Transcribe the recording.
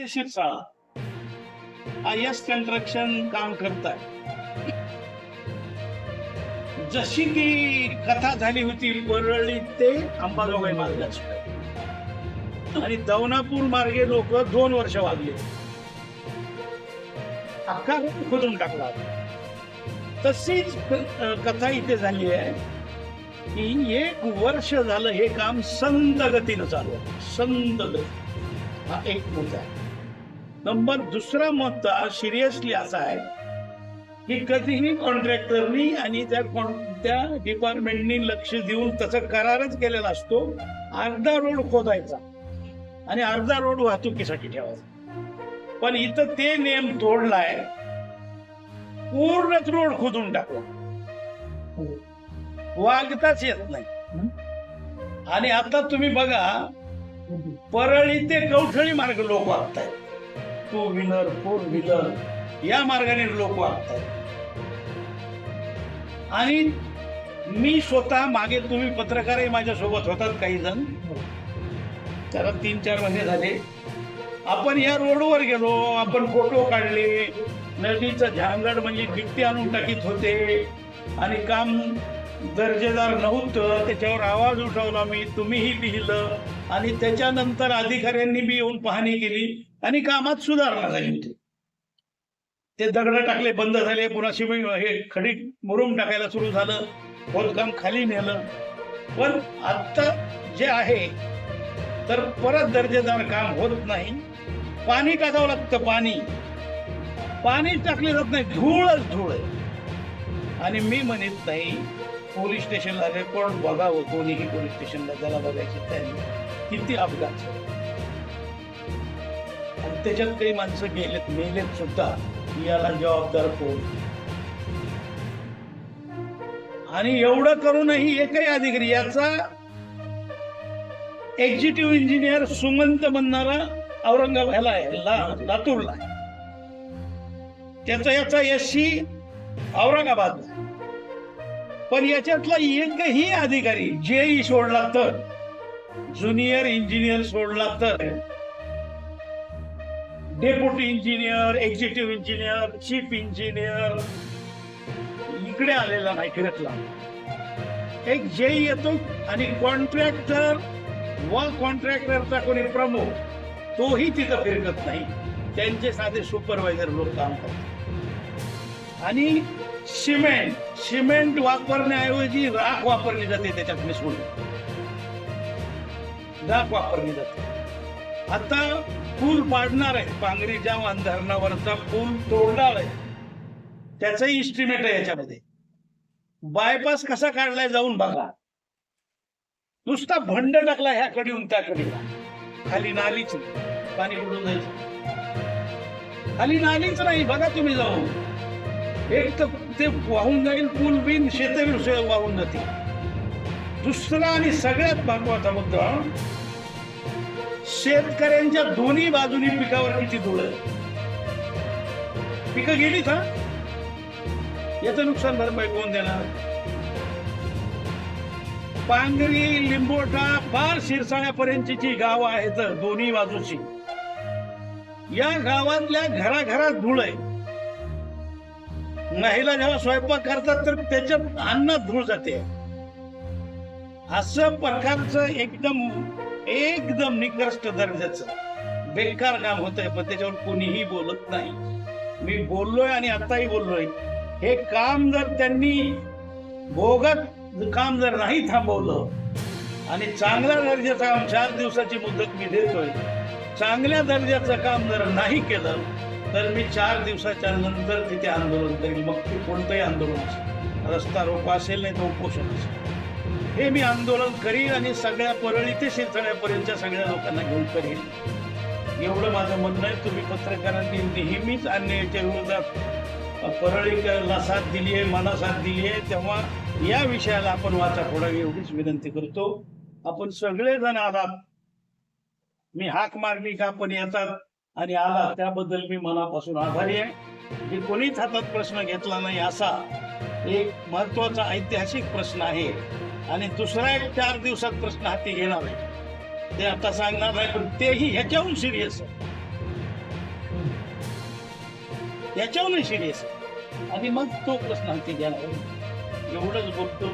ते Shirsala I S construction काम करताय. जशी की कथा झाली होती परळी ते अंबाजोगाई मार्गाची. आणि दौनापूर मार्गे लोक दोन वर्ष वागले. अख्खा खोदून टाकला. तशीच कथा इथे झाली आहे की एक वर्ष झालं हे काम संत गतीनं चालू आहे. संत गती. हा एक मुद्दा आहे. नंबर दुसरा मुद्दा सिरियसली असा आहे की कधीही कॉन्ट्रॅक्टरनी आणि त्या कोणत्या डिपार्टमेंटनी लक्ष देऊन तसं करारच केलेला असतो अर्धा रोड खोदायचा आणि अर्धा रोड वाहतुकीसाठी ठेवायचा. पण इथं ते नियम तोडलाय पूर्णच रोड खोदून टाकला. वागताच येत नाही. आणि आता तुम्ही बघा परळी ते कवठळी मार्ग लोक वागतायत. टू व्हीलर फोर व्हीलर या मार्गाने लोक वागतात. आणि मी स्वतः मागे तुम्ही पत्रकारही माझ्यासोबत होतात काही जण त्याला तीन चार महिने झाले. आपण या रोडवर गेलो आपण फोटो काढले. नदीचं झांगड म्हणजे गिट्टी आणून टाकीत होते. आणि काम दर्जेदार नव्हतं. त्याच्यावर आवाज उठवला मी तुम्हीही लिहिलं. आणि त्याच्यानंतर अधिकाऱ्यांनी बी येऊन पाहणी केली. आणि कामात सुधारणा झाली होती. ते दगड टाकले बंद झाले पुन्हा सिमेंट हे खडी मुरुम टाकायला सुरू झालं खोदकाम खाली नेलं. पण आत्ता जे आहे तर परत दर्जेदार काम होत नाही. पाणी टाकावं लागतं पाणी. पाणी टाकले जात नाही धूळच धूळ आहे. आणि मी म्हणत नाही पोलीस स्टेशनला रेकॉर्ड बघावं कोणीही पोलीस स्टेशनला त्याला बघायची त्यांनी किती अपघात आणि त्याच्यात काही माणसं गेलेत मेलेत सुद्धा. याला जबाबदार कोण? आणि एवढं करूनही एकही अधिकारी याचा एक्झिक्युटिव्ह इंजिनियर सुमंत म्हणणारा औरंगाबाद ह्याला आहे लातूरला आहे. त्याचा याचा यशी औरंगाबादला पण याच्यातला एकही अधिकारी जेई सोडला तर ज्युनियर इंजिनियर सोडला तर deputy engineer executive engineer chief engineer. इकडे आलेला नाही फिरतला एक जेई येतो आणि कॉन्ट्रॅक्टर व कॉन्ट्रॅक्टरचा कोणी प्रमुख तोही तिथं फिरकत नाही. त्यांचे साधे सुपरवायझर लोक काम करतात. आणि सिमेंट सिमेंट वापरण्याऐवजी राख वापरली जाते त्याच्यात मिसळून. राख वापरली जाते. आता पूल पाडणार आहे. पांगरीच्या धरणावरचा पूल तोडणार आहे. त्याचंही इस्टिमेट आहे याच्यामध्ये. बायपास कसा काढलाय जाऊन बघा. नुसता भंड टाकला ह्या कडीहून त्या कडीला खाली नालीच पाणी कुठून जायचं. खाली नालीच नाही. बघा तुम्ही जाऊन. एक तर ते वाहून जाईल पूल बिन शेतबी वाहून जाते दुसरा आणि सगळ्यात महत्त्वाचा मुद्दा शेतकऱ्यांच्या दोन्ही बाजूनी पिकावर किती धुळ. पिक पिकं गेलीत हा? याचं नुकसान भरपाई कोण देणार? पांगरी लिंबोटा फार शिरसाळ्यापर्यंतची जी गावं आहेत दोन्ही बाजूची या गावातल्या घराघरात धूळ आहे. महिला जेव्हा स्वयंपाक करतात तर त्याच्यात अन्नात धूळ जाते. असं प्रकारचं एकदम एकदम निकृष्ट दर्जाचं. बेकार काम होत आहे पण त्याच्यावर कोणीही बोलत नाही. मी बोललोय आणि आताही बोललोय. हे काम जर त्यांनी भोगत काम जर नाही थांबवलं आणि चांगल्या दर्जाचं काम चार दिवसाची मुदत मी देतोय चांगल्या दर्जाचं काम जर नाही केलं तर मी चार दिवसाच्या नंतर तिथे आंदोलन करेल मग ते कोणतंही आंदोलन असेल. रस्ता रोप असेल नाही तर उपोषण असेल. हे मी आंदोलन करीन आणि सगळ्या परळी ते शेतकऱ्यापर्यंतच्या सगळ्या लोकांना घेऊन करीन. एवढं माझं म्हणणं आहे. तुम्ही पत्रकारांनी नेहमीच अन्यायाच्या विरोधात परळीला साथ दिली आहे मला साथ दिली आहे. तेव्हा या विषयाला आपण वाचा फोडावी एवढीच विनंती करतो. आपण सगळेजण आलात. मी हाक मारली का आपण येतात आणि आला त्याबद्दल मी मनापासून आभारी आहे. की कोणीच हातात प्रश्न घेतला नाही असा एक महत्त्वाचा ऐतिहासिक प्रश्न आहे. आणि दुसरा एक चार दिवसात प्रश्न हाती घेणार आहे. ते आता सांगणार नाही पण तेही ह्याच्याहून सिरियस आहे. सिरियस आणि मग तो प्रश्न हाती घेणार एवढंच बोलतो.